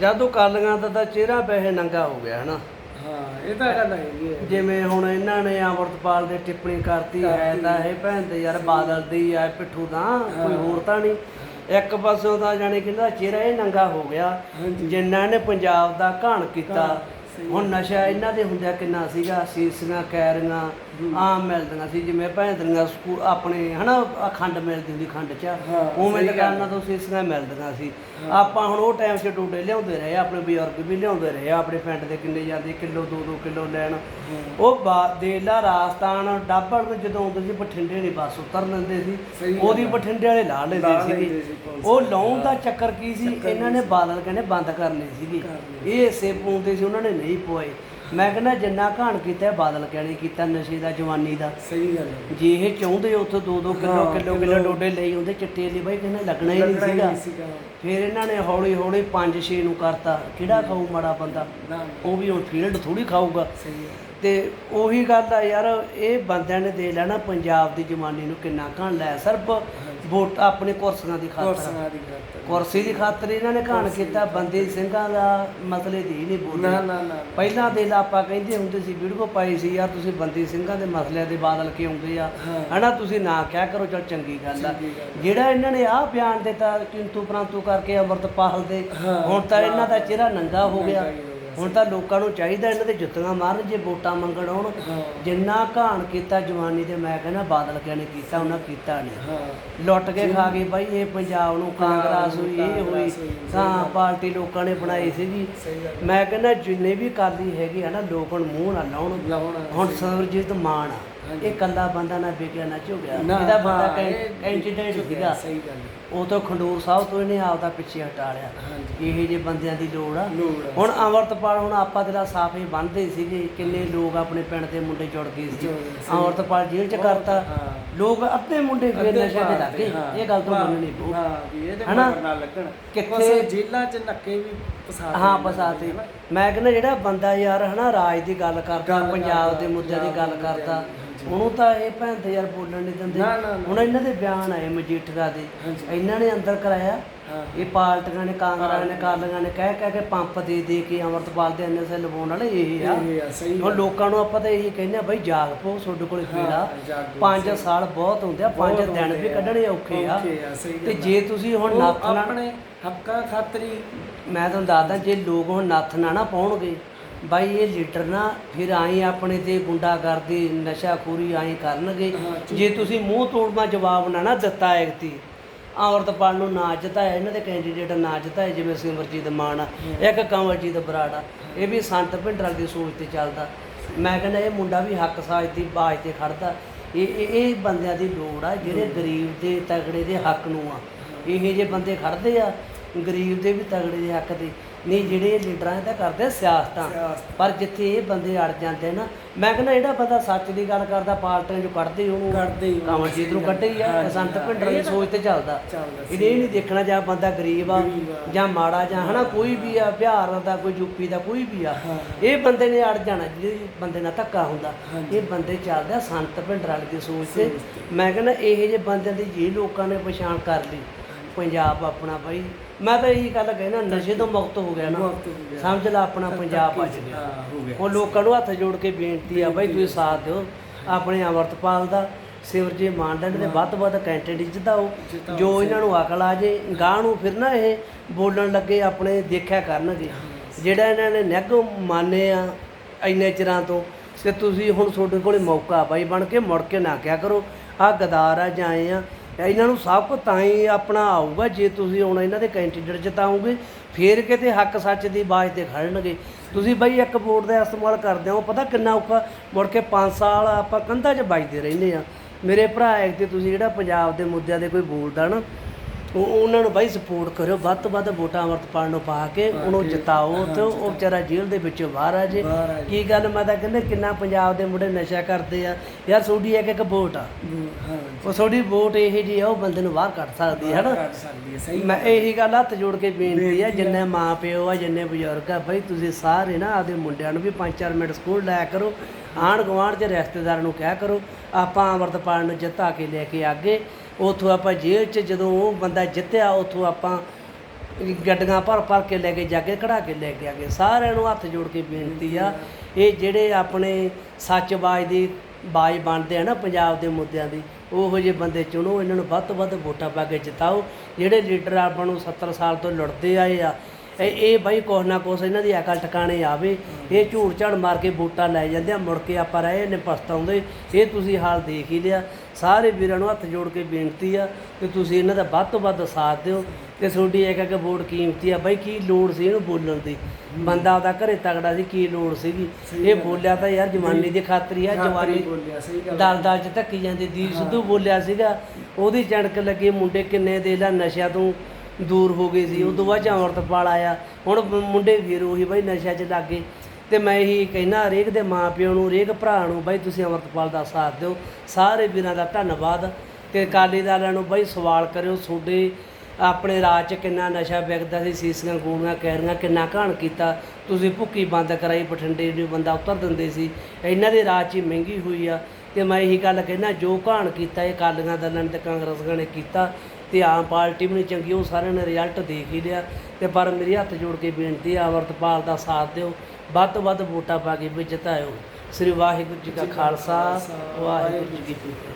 ਜਦੋਂ ਕਾਲੀਆਂ ਦਾ ਤਾਂ ਚਿਹਰਾ ਪੈਸੇ ਨੰਗਾ ਹੋ ਗਿਆ ਹਨਾ? ਹਾਂ ਇਹ ਤਾਂ ਗੱਲ ਹੈਗੀ ਹੈ। ਜਿਵੇਂ ਹੁਣ ਇਹਨਾਂ ਨੇ ਅਮਰਤਪਾਲ ਦੇ ਟਿੱਪਣੀ ਕਰਤੀ ਹੈ ਤਾਂ ਇਹ ਭੈਣ ਤੇ ਯਾਰ ਬਾਦਲ ਦੀ ਆ ਪਿੱਠੂ ਦਾ ਕੋਈ ਹੋਰ ਤਾਂ ਨਹੀਂ। ਇੱਕ ਪਾਸੋਂ ਤਾਂ ਜਾਣੀ ਕਿ ਇਹਦਾ ਚਿਹਰਾ ਇਹ ਨੰਗਾ ਹੋ ਗਿਆ ਹਾਂਜੀ। ਜਿੰਨਾ ਇਹਨੇ ਪੰਜਾਬ ਦਾ ਘਾਣ ਕੀਤਾ। ਹੁਣ ਨਸ਼ਾ ਇਹਨਾਂ ਦੇ ਹੁੰਦਿਆ ਕਿੰਨਾ ਸੀਗਾ ਸੀਸੀਆਂ ਕੈਰੀਆਂ ਆਮ ਮਿਲਦੀਆਂ ਸੀ ਜਿਵੇਂ ਭੈਣ ਦੀਆਂ ਸਕੂਲ ਆਪਣੇ ਹਨਾ ਅਖੰਡ ਮਿਲਦੀ ਹੁੰਦੀ ਖੰਡ ਚ। ਉਵੇਂ ਦੁਕਾਨਾਂ ਤੋਂ ਸੀਸੀਆਂ ਮਿਲਦੀਆਂ ਸੀ। ਆਪਾਂ ਹੁਣ ਉਹ ਟਾਈਮ 'ਚ ਟੋਡੇ ਲਿਆਉਂਦੇ ਰਹੇ ਆਪਣੇ ਬਜ਼ੁਰਗ ਵੀ ਲਿਆਉਂਦੇ ਰਹੇ ਆਪਣੇ ਪਿੰਡ ਦੇ ਕਿੰਨੇ ਜਾਂਦੇ ਕਿਲੋ 2-2 ਕਿਲੋ ਲੈਣ। ਉਹ ਦੇਲਾ ਰਾਜਸਥਾਨ ਡਾਬੜ ਨੂੰ ਜਦੋਂ ਆਉਂਦੇ ਸੀ ਬਠਿੰਡੇ ਨਹੀਂ ਬੱਸ ਉਤਰ ਲੈਂਦੇ ਸੀ। ਉਹਦੀ ਬਠਿੰਡੇ ਵਾਲੇ ਲਾ ਲੈਂਦੇ ਸੀ ਉਹ ਲਾਉਣ ਦਾ ਚੱਕਰ ਕੀ ਸੀ? ਇਹਨਾਂ ਨੇ ਬਾਦਲ ਕਹਿੰਦੇ ਬੰਦ ਕਰਨੇ ਸੀਗੇ। ਇਹ ਹਿੱਸੇ ਪਾਉਂਦੇ ਸੀ ਉਹਨਾਂ ਨੇ ਨਹੀਂ ਪਵਾਏ ਮੈਂ ਕਹਿੰਦਾ ਜਿੰਨਾ ਘਾਣ ਕੀਤਾ ਬਾਦਲ ਕਹਿੰਦੇ ਕੀਤਾ ਨਸ਼ੇ ਦਾ ਜਵਾਨੀ ਦਾ। ਸਹੀ ਗੱਲ ਹੈ। ਜੇ ਇਹ ਚਾਹੁੰਦੇ ਉੱਥੋਂ 2-2 ਕਿਲੋ ਕਿਲੋ ਕਿਲੋ। ਡੋਡੇ ਲਈ ਹੁੰਦੇ ਚਿੱਟੇ ਲਈ ਬਾਈ ਕਹਿੰਦੇ ਲੱਗਣਾ ਹੀ ਨਹੀਂ ਸੀਗਾ। ਫਿਰ ਇਹਨਾਂ ਨੇ ਹੌਲੀ ਹੌਲੀ 5-6 ਨੂੰ ਕਰਤਾ। ਕਿਹੜਾ ਖਾਊ ਮਾੜਾ ਬੰਦਾ? ਉਹ ਵੀ ਹੁਣ ਫੀਲਡ ਥੋੜੀ ਖਾਊਗਾ। ਸਹੀ ਹੈ। ਤੇ ਉਹੀ ਗੱਲ ਆ ਯਾਰ ਇਹ ਬੰਦਿਆਂ ਨੇ ਦੇ ਲੈਣਾ ਪੰਜਾਬ ਦੀ ਜਵਾਨੀ ਨੂੰ ਕਿੰਨਾ ਘਣ ਲੈ ਸਿਰਫ ਵੋਟ ਆਪਣੇ ਕੁਰਸੀਆਂ ਦੀ ਖਾਤਰ। ਕੋਰਸਾਂ ਦੀ ਖਾਤਰ। ਕੁਰਸੀ ਦੀ ਖਾਤਰ ਇਹਨਾਂ ਨੇ ਘਣ ਕੀਤਾ ਬੰਦੇ ਸਿੰਘਾਂ ਦਾ ਮਸਲੇ ਦੀ ਨਹੀਂ ਨਾ ਨਾ ਨਾ ਪਹਿਲਾਂ ਦੇ ਲਾ ਆਪਾਂ ਕਹਿੰਦੇ ਹੁੰਦੇ ਸੀ ਵੀਡੀਓ ਪਾਈ ਸੀ ਯਾਰ ਤੁਸੀਂ ਬੰਦੀ ਸਿੰਘਾਂ ਦੇ ਮਸਲਿਆਂ ਦੇ ਬਾਦਲ ਕੇ ਆਉਂਦੇ ਆ? ਹਾਂ। ਹਨਾ ਤੁਸੀਂ ਨਾ ਕਿਆ ਕਰੋ ਚਲ ਚੰਗੀ ਗੱਲ ਆ। ਚੰਗੀ ਗੱਲ ਜਿਹੜਾ ਇਹਨਾਂ ਨੇ ਆਹ ਬਿਆਨ ਦਿੱਤਾ ਕਿੰਤੂ ਪ੍ਰੰਤੂ ਕਰਕੇ ਅਮਰਤਪਾਲ ਦੇ ਹਾਂ। ਹੁਣ ਤਾਂ ਇਹਨਾਂ ਦਾ ਚਿਹਰਾ ਨੰਗਾ ਹੋ ਗਿਆ। ਨੰਗਾ ਹੀ ਹੋ ਗਿਆ। ਹੁਣ ਤਾਂ ਲੋਕਾਂ ਨੂੰ ਚਾਹੀਦਾ ਇਹਨਾਂ ਦੇ ਜੁੱਤੀਆਂ ਮਾਰਨ ਜੇ ਵੋਟਾਂ ਮੰਗਣ ਆਉਣ ਜਿੰਨਾ ਘਾਣ ਕੀਤਾ ਜਵਾਨੀ ਦੇ ਮੈਂ ਕਹਿੰਦਾ ਬਾਦਲ ਕਿਆ ਨੇ ਕੀਤਾ ਉਹਨਾਂ ਕੀਤਾ ਨਹੀਂ ਲੁੱਟ ਕੇ ਖਾ ਗਏ ਬਾਈ ਇਹ ਪੰਜਾਬ ਨੂੰ ਕਾਂਗਰਸ ਹੋਈ ਇਹ ਹੋਈ। ਤਾਂ ਪਾਰਟੀ ਲੋਕਾਂ ਨੇ ਬਣਾਈ ਸੀਗੀ। ਮੈਂ ਕਹਿੰਦਾ ਜਿੰਨੇ ਵੀ ਕਾਲੀ ਹੈਗੇ ਆ ਨਾ ਲੋਕ ਹੁਣ ਮੂੰਹ ਨਾ ਲਾਉਣ। ਹੁਣ ਸਰਜੀਤ ਮਾਨ ਆ। ਇਹ ਕੱਲਾ ਬੰਦਾ ਨਾ ਵਿਕਿਆ ਨਾ ਝੁਗਿਆ ਨਾ, ਇਹਦਾ ਬੰਦਾ ਹਾਂ, ਇਹ ਕੈਂਡੀਡੇਟ ਝੁਕਿਆ, ਸੀਗਾ ਸਹੀ ਗੱਲ ਹੈ। ਉਹ ਤੋਂ ਖੰਡੂਰ ਸਾਹਿਬ ਤੋਂ ਇਹਨੇ ਆਪਦਾ ਪਿੱਛੇ ਹਟਾ ਲਿਆ। ਹਾਂਜੀ। ਇਹੋ ਜਿਹੇ ਬੰਦਿਆਂ ਦੀ ਲੋੜ ਆ। ਲੋੜ ਆ। ਹੁਣ ਅਮਰਤਪਾਲ ਹੁਣ ਆਪਾਂ ਤੇਰਾ ਸਾਫੇ ਬੰਨਦੇ ਸੀਗੇ ਕਿੰਨੇ ਲੋਕ ਆਪਣੇ ਪਿੰਡ ਦੇ ਮੁੰਡੇ ਜੁੜ ਗਏ ਸੀ। ਜੁੜ ਗਏ ਸੀ। ਅਮਰਤਪਾਲ ਜੇਲ੍ਹ ਚ ਕਰਤਾ। ਹਾਂ। ਲੋਕ ਅੱਧੇ ਮੁੰਡੇ ਫੇਰ ਅੱਧੇ ਨਸ਼ੇ ਤੇ ਲੱਗੇ ਹਾਂ, ਇਹ ਗੱਲ ਤੋਂ ਹਾਂ, ਮੰਨਣੀ ਪਊ। ਹਾਂ ਵੀ ਇਹਦੇ ਹਨਾ? ਮਗਰ ਨਾ ਲੱਗਣ। ਕਿੱਥੇ- ਕੁਛ ਜੇਲਾਂ 'ਚ ਨੱਕੇ ਵੀ ਫਸਾ ਹਾਂ ਦਿੰਦੇ। ਮੈਂ ਕਹਿੰਦਾ ਜਿਹੜਾ ਬੰਦਾ ਯਾਰ ਹਨਾ ਰਾਜ ਦੀ ਗੱਲ ਕਰਦਾ ਗੱਲ ਪੰਜਾਬ ਕਰਦਾ, ਦੇ ਮੁੱਦਿਆਂ ਦੀ ਗੱਲ ਪੰਜਾਬ ਦੇ ਕਰਦਾ। ਮੁੱਦਿਆਂ ਦੀ, ਉਹਨੂੰ ਤਾਂ ਇਹ ਭੈਣ ਤੇ ਯਾਰ ਬੋਲਣ ਨਹੀਂ ਦਿੰਦੇ। ਨਾ, ਨਾ, ਨਾ। ਹੁਣ ਇਹਨਾਂ ਦੇ ਬਿਆਨ ਆਏ ਮਜੀਠਾ ਦੇ। ਹਾਂਜੀ। ਇਹਨਾਂ ਨੇ ਅੰਦਰ ਕਰਾਇਆ। ਹਾਂ। ਇਹ ਪਾਰਟੀਆਂ ਨੇ ਕਾਂਗਰਸ ਨੇ ਕਾਲੀਆਂ ਨੇ ਕਹਿ ਕਹਿ ਕੇ ਪੰਪ ਦੇ ਦੇ ਕੇ ਅਮਰਤਪਾਲ ਦੇ ਐਨਐਸਏ ਲਵਾਉਣ ਵਾਲੇ ਇਹ ਆ। ਇਹ ਆ ਸਹੀ ਹੁਣ ਲੋਕਾਂ ਨੂੰ ਆਪਾਂ ਤਾਂ ਇਹੀ ਕਹਿੰਦੇ ਆ ਬਈ ਜਾਗ ਪੋ ਤੁਹਾਡੇ ਕੋਲ ਕੀੜਾ ਜਾਗੋ, ਪੰਜ ਸਾਲ ਬਹੁਤ ਹੁੰਦੇ ਆ ਪੰਜ ਬਹੁਤ ਦਿਨ ਵੀ ਹੁੰਦੇ ਆ। ਕੱਢਣੇ ਔਖੇ ਆ। ਔਖੇ ਆ, ਸਹੀ ਤੇ ਗੱਲ। ਜੇ ਤੁਸੀਂ ਹੁਣ ਉਹ ਨੱਥ ਨਾਲ ਆਪਣੇ ਹੱਕਾਂ ਖਾਤਰੀ ਮੈਂ ਤੁਹਾਨੂੰ ਦੱਸਦਾ ਜੇ ਲੋਕ ਹੁਣ ਨੱਥ ਨਾ ਨਾ ਪਾਉਣਗੇ ਬਾਈ ਇਹ ਲੀਡਰ ਨਾ ਫਿਰ ਆਈ ਆਪਣੇ ਤੇ ਗੁੰਡਾਗਰਦੀ ਨਸ਼ਾਖੋਰੀ ਆਈ ਕਰਨਗੇ। ਹਾਂ। ਜੇ ਤੁਸੀਂ ਮੂੰਹ ਤੋੜਨਾ ਜਵਾਬ ਨਾ ਨਾ ਦਿੱਤਾ ਐਕਤੀ ਅਮਰਤਪਾਲ ਨੂੰ ਨਾ ਜਿਤਾਇਆ ਇਹਨਾਂ ਦੇ ਕੈਂਡੀਡੇਟ ਨਾ ਜਿਤਾਇਆ ਜਿਵੇਂ ਸਿਮਰਜੀਤ ਮਾਨ ਆ ਇੱਕ ਕੰਵਰਜੀਤ ਬਰਾੜ ਆ ਇਹ ਵੀ ਸੰਤ ਭਿੰਡਰਾਂ ਦੀ ਸੋਚ ਤੇ ਚੱਲਦਾ। ਮੈਂ ਕਹਿੰਦਾ ਇਹ ਮੁੰਡਾ ਵੀ ਹੱਕ ਸਾਜ ਦੀ ਬਾਜ ਤੇ ਖੜਦਾ। ਇਹ ਇਹ ਇਹ ਬੰਦਿਆਂ ਦੀ ਲੋੜ ਆ ਜਿਹੜੇ ਗਰੀਬ ਦੇ ਤਗੜੇ ਦੇ ਹੱਕ ਨੂੰ ਆ। ਇਹੋ ਜਿਹੇ ਬੰਦੇ ਖੜਦੇ ਆ ਗਰੀਬ ਦੇ ਵੀ ਤਗੜੇ ਦੇ ਹੱਕ ਦੇ ਨਹੀਂ ਜਿਹੜੇ ਲੀਡਰਾਂ ਇਹ ਤਾਂ ਕਰਦੇ ਸਿਆਸਤਾਂ ਸਿਆਸਤ। ਪਰ ਜਿੱਥੇ ਇਹ ਬੰਦੇ ਅੜ ਜਾਂਦੇ ਨਾ ਮੈਂ ਕਹਿੰਦਾ ਜਿਹੜਾ ਬੰਦਾ ਸੱਚ ਦੀ ਗੱਲ ਕਰਦਾ ਪਾਰਟੀਆਂ ਚੋਂ ਕੱਢਦੇ ਉਹਨੂੰ ਕੱਢਦੇ ਹੀ ਕਮਲਜੀਤ ਨੂੰ ਕੱਢੇ ਹੀ ਆ ਹਾਂਜੀ, ਸੰਤ ਹਾਂ, ਭਿੰਡਰਾਂ ਦੀ ਸੋਚ ਤੇ ਚੱਲਦਾ। ਚੱਲਦਾ, ਇਹਨੇ ਇਹ ਨਹੀਂ ਦੇਖਣਾ ਜਾਂ ਬੰਦਾ ਗਰੀਬ ਆ ਗਰੀਬ ਆ। ਜਾਂ ਮਾੜਾ ਜਾਂ ਹਨਾ ਕੋਈ ਵੀ ਆ ਬਿਹਾਰ ਦਾ ਕੋਈ ਯੂਪੀ ਦਾ ਕੋਈ ਵੀ ਆ। ਹਾਂ। ਇਹ ਬੰਦੇ ਨੇ ਅੜ ਜਾਣਾ ਜਿਹੜੇ ਬੰਦੇ ਨਾਲ ਧੱਕਾ ਹੁੰਦਾ। ਹਾਂਜੀ। ਇਹ ਬੰਦੇ ਚੱਲਦੇ ਆ ਸੰਤ ਭਿੰਡਰਾਂ ਦੀ ਸੋਚ ਤੇ। ਮੈਂ ਕਹਿੰਦਾ ਇਹੋ ਜਿਹੇ ਬੰਦਿਆਂ ਦੀ ਜੇ ਲੋਕਾਂ ਨੇ ਪਛਾਣ ਕਰ ਲਈ ਪੰਜਾਬ ਆਪਣਾ ਬਾਈ ਮੈਂ ਤਾਂ ਇਹੀ ਗੱਲ ਕਹਿਣਾ ਨਸ਼ੇ ਤੋਂ ਮੁਕਤ ਹੋ ਗਿਆ ਨਾ। ਮੁਕਤ ਹੋ ਗਿਆ। ਸਮਝ ਲੈ ਆਪਣਾ ਪੰਜਾਬ ਬਚ ਗਿਆ। ਹਾਂ ਹੋ ਗਿਆ। ਉਹ ਲੋਕਾਂ ਨੂੰ ਹੱਥ ਜੋੜ ਕੇ ਬੇਨਤੀ ਆ ਬਾਈ ਤੁਸੀਂ ਸਾਥ ਦਿਓ। ਆਪਣੇ ਅਮਰਤਪਾਲ ਦਾ ਸਿਵਰਜੀ ਮਾਨਦੰਡ ਦੇ ਵੱਧ ਤੋਂ ਵੱਧ ਕੈਂਡੀਡੇਟ ਜਿਤਾਓ। ਜਿਤਾਓ, ਜੋ ਇਹਨਾਂ ਨੂੰ ਅਕਲ ਆ ਜੇ ਗਾਂ ਨੂੰ ਫਿਰ ਨਾ ਇਹ ਬੋਲਣ ਲੱਗੇ ਆਪਣੇ ਦੇਖਿਆ ਕਰਨਗੇ। ਜਿਹੜਾ ਇਹਨਾਂ ਨੇ ਨਿੱਘ ਮੰਨੇ ਆ ਇੰਨੇ ਚਿਰਾਂ ਤੋਂ ਤੇ ਤੁਸੀਂ ਹੁਣ ਤੁਹਾਡੇ ਕੋਲੇ ਮੌਕਾ ਬਾਈ ਬਣ ਕੇ ਮੁੜ ਕੇ ਨਾ ਕਿਆ ਕਰੋ। ਆ ਗਦਾਰ ਆ ਜਾਏ ਆ ਇਹਨਾਂ ਨੂੰ ਸਭ ਕੁਝ ਤਾਂ ਹੀ ਆਪਣਾ ਆਊਗਾ, ਜੇ ਤੁਸੀਂ ਹੁਣ ਇਹਨਾਂ ਦੇ ਕੈਂਡੀਡੇਟ ਜਿਤਾਓਗੇ, ਫੇਰ ਕਿਤੇ ਹੱਕ ਸੱਚ ਦੀ ਬਾਜ਼ ਤੇ ਖੜਨਗੇ। ਤੁਸੀਂ ਬਈ ਇੱਕ ਵੋਟ ਦਾ ਇਸਤੇਮਾਲ ਕਰਦੇ ਹੋ, ਪਤਾ ਕਿੰਨਾ ਔਖਾ, ਮੁੜ ਕੇ 5 ਸਾਲ ਆਪਾਂ ਕੰਧਾਂ 'ਚ ਵੱਜਦੇ ਰਹਿੰਦੇ ਆ ਮੇਰੇ ਭਰਾ ਇੱਕ ਤੇ ਤੁਸੀਂ ਜਿਹੜਾ ਪੰਜਾਬ ਦੇ ਮੁੱਦਿਆਂ ਦੇ ਕੋਈ ਬੋਲਦਾ ਨਾ ਉਹ ਉਹਨਾਂ ਨੂੰ ਬਾਈ ਸਪੋਰਟ ਕਰਿਓ ਵੱਧ ਤੋਂ ਵੱਧ ਵੋਟਾਂ ਅਮਰਤਪਾਲ ਨੂੰ ਪਾ ਕੇ ਉਹਨੂੰ ਜਿਤਾਓ ਤੇ ਉਹ ਵਿਚਾਰਾ ਜੇਲ੍ਹ ਦੇ ਵਿੱਚੋਂ ਬਾਹਰ ਆ ਜੇ। ਕੀ ਗੱਲ ਮੈਂ ਤਾਂ ਕਹਿੰਦਾ ਕਿੰਨਾ ਪੰਜਾਬ ਦੇ ਮੁੰਡੇ ਨਸ਼ਾ ਕਰਦੇ ਆ। ਯਾਰ ਤੁਹਾਡੀ ਇੱਕ ਇੱਕ ਵੋਟ ਆ। ਉਹ ਤੁਹਾਡੀ ਵੋਟ ਇਹ ਜੀ ਆ ਉਹ ਬੰਦੇ ਨੂੰ ਬਾਹਰ ਕੱਢ ਸਕਦੀ ਹੈ ਹਨਾ? ਮੈਂ ਇਹੀ ਗੱਲ ਹੱਥ ਜੋੜ ਕੇ ਬੇਨਤੀ ਆ ਜਿੰਨੇ ਮਾਂ ਪਿਓ ਆ ਜਿੰਨੇ ਬਜ਼ੁਰਗ ਆ ਬਈ ਤੁਸੀਂ ਸਾਰੇ ਨਾ ਆਪਦੇ ਮੁੰਡਿਆਂ ਨੂੰ ਵੀ 5-4 ਮਿੰਟ ਸਕੂਲ ਲਾਇਆ ਕਰੋ। ਆਂਢ ਗੁਆਂਢ ਦੇ ਰਿਸ਼ਤੇਦਾਰਾਂ ਨੂੰ ਕਿਹਾ ਕਰੋ ਆਪਾਂ ਅਮਰਤਪਾਲ ਨੂੰ ਜਿੱਤਾ ਕੇ ਲੈ ਕੇ ਆਗੇ। ਉਥੋਂ ਆਪਾਂ ਜੇਲ੍ਹ 'ਚ ਜਦੋਂ ਉਹ ਬੰਦਾ ਜਿੱਤਿਆ, ਉਥੋਂ ਆਪਾਂ ਗੱਡੀਆਂ ਭਰ ਭਰ ਕੇ ਲੈ ਕੇ ਜਾ ਕੇ ਕਢਾ ਕੇ ਲੈ ਕੇ ਆ ਗਏ। ਸਾਰਿਆਂ ਨੂੰ ਹੱਥ ਜੋੜ ਕੇ ਬੇਨਤੀ ਆ, ਇਹ ਜਿਹੜੇ ਆਪਣੇ ਸੱਚਬਾਜ ਦੀ ਬਾਜ ਬਣਦੇ ਆ ਨਾ ਪੰਜਾਬ ਦੇ ਮੁੱਦਿਆਂ ਦੀ, ਉਹੋ ਜਿਹੇ ਬੰਦੇ ਚੁਣੋ, ਇਹਨਾਂ ਨੂੰ ਵੱਧ ਤੋਂ ਵੱਧ ਵੋਟਾਂ ਪਾ ਕੇ ਜਿਤਾਓ। ਜਿਹੜੇ ਲੀਡਰ ਆਪਾਂ ਨੂੰ 70 ਸਾਲ ਤੋਂ ਲੜਦੇ ਆਏ ਆ, ਇਹ ਇਹ ਬਾਈ ਕੁਛ ਨਾ ਕੁਛ ਇਹਨਾਂ ਦੀ ਅਕਲ ਟਿਕਾਣੇ ਆਵੇ। ਇਹ ਝੂੜ ਝਾੜ ਮਾਰ ਕੇ ਵੋਟਾਂ ਲੈ ਜਾਂਦੇ ਆ, ਮੁੜ ਕੇ ਆਪਾਂ ਰਹੇ ਨੇ ਪਛਤਾਉਂਦੇ। ਇਹ ਤੁਸੀਂ ਹਾਲ ਦੇਖ ਹੀ ਲਿਆ। ਸਾਰੇ ਵੀਰਾਂ ਨੂੰ ਹੱਥ ਜੋੜ ਕੇ ਬੇਨਤੀ ਆ ਕਿ ਤੁਸੀਂ ਇਹਨਾਂ ਦਾ ਵੱਧ ਤੋਂ ਵੱਧ ਸਾਥ ਦਿਓ ਤੇ ਤੁਹਾਡੀ ਇੱਕ ਇੱਕ ਵੋਟ ਕੀਮਤੀ ਆ। ਬਾਈ ਕੀ ਲੋੜ ਸੀ ਇਹਨੂੰ ਬੋਲਣ ਦੀ? ਬੰਦਾ ਉਹਦਾ ਘਰੇ ਤਗੜਾ ਸੀ ਕੀ ਲੋੜ ਸੀਗੀ? ਇਹ ਬੋਲਿਆ ਤਾਂ ਯਾਰ ਜਵਾਨੀ ਦੀ ਖਾਤਰ ਆ ਜਵਾਨੀ ਦਲ ਦਲ ਚ ਧੱਕੀ ਜਾਂਦੀ ਦੀਪ ਸਿੱਧੂ ਬੋਲਿਆ ਸੀਗਾ ਉਹਦੀ ਚਣਕ ਲੱਗੇ ਮੁੰਡੇ ਕਿੰਨੇ ਦੇ ਲਾ ਨਸ਼ਿਆਂ ਤੋਂ ਦੂਰ ਹੋ ਗਏ ਸੀ। ਉਦੋਂ ਬਾਅਦ ਚ ਅੰਮ੍ਰਿਤਪਾਲ ਆਇਆ ਹੁਣ ਮੁੰਡੇ ਫਿਰ ਉਹੀ ਬਾਈ ਨਸ਼ਿਆਂ 'ਚ ਲੱਗੇ ਤੇ ਮੈਂ ਇਹੀ ਕਹਿਣਾ ਹਰੇਕ ਦੇ ਮਾਂ ਪਿਓ ਨੂੰ, ਹਰੇਕ ਭਰਾ ਨੂੰ ਬਾਈ ਤੁਸੀਂ ਅੰਮ੍ਰਿਤਪਾਲ ਦਾ ਸਾਥ ਦਿਓ। ਸਾਰੇ ਵੀਰਾਂ ਦਾ ਧੰਨਵਾਦ ਤੇ ਅਕਾਲੀ ਦਲਾਂ ਨੂੰ ਬਾਈ ਸਵਾਲ ਕਰਿਓ, ਤੁਹਾਡੇ ਆਪਣੇ ਰਾਜ 'ਚ ਕਿੰਨਾ ਨਸ਼ਾ ਵਿਕਦਾ ਸੀ, ਸੀਸੀਆਂ, ਗੋਲੀਆਂ ਕੈਰੀਆਂ ਕਿੰਨਾ ਘਾਣ ਕੀਤਾ। ਤੁਸੀਂ ਭੁੱਕੀ ਬੰਦ ਕਰਾਈ, ਬਠਿੰਡੇ ਨੂੰ ਬੰਦਾ ਉਤਰ ਦਿੰਦੇ ਸੀ। ਇਹਨਾਂ ਦੇ ਰਾਜ 'ਚ ਹੀ ਮਹਿੰਗੀ ਹੋਈ ਆ ਤੇ ਮੈਂ ਇਹੀ ਗੱਲ ਕਹਿਣਾ ਜੋ ਘਾਣ ਕੀਤਾ ਇਹ ਅਕਾਲੀਆਂ ਦਲਾਂ ਨੇ ਤੇ ਕਾਂਗਰਸੀਆਂ ਨੇ ਕੀਤਾ। ਤੇ ਆਮ ਪਾਰਟੀ ਵੀ ਨਹੀਂ ਚੰਗੀ, ਉਹ ਸਾਰਿਆਂ ਨੇ ਰਿਜ਼ਲਟ ਦੇਖ ਹੀ ਲਿਆ। ਤੇ ਪਰ ਮੇਰੀ ਹੱਥ ਜੋੜ ਕੇ ਬੇਨਤੀ ਆ, ਅਮਰਤਪਾਲ ਦਾ ਸਾਥ ਦਿਓ। ਵੱਧ ਤੋਂ ਵੱਧ ਵੋਟਾਂ ਪਾ ਕੇ ਵੀ ਜਿਤਾਇਓ ਸ੍ਰੀ ਵਾਹਿਗੁਰੂ ਜੀ ਕਾ ਖਾਲਸਾ, ਵਾਹਿਗੁਰੂ ਜੀ ਕੀ ਫਤਿਹ।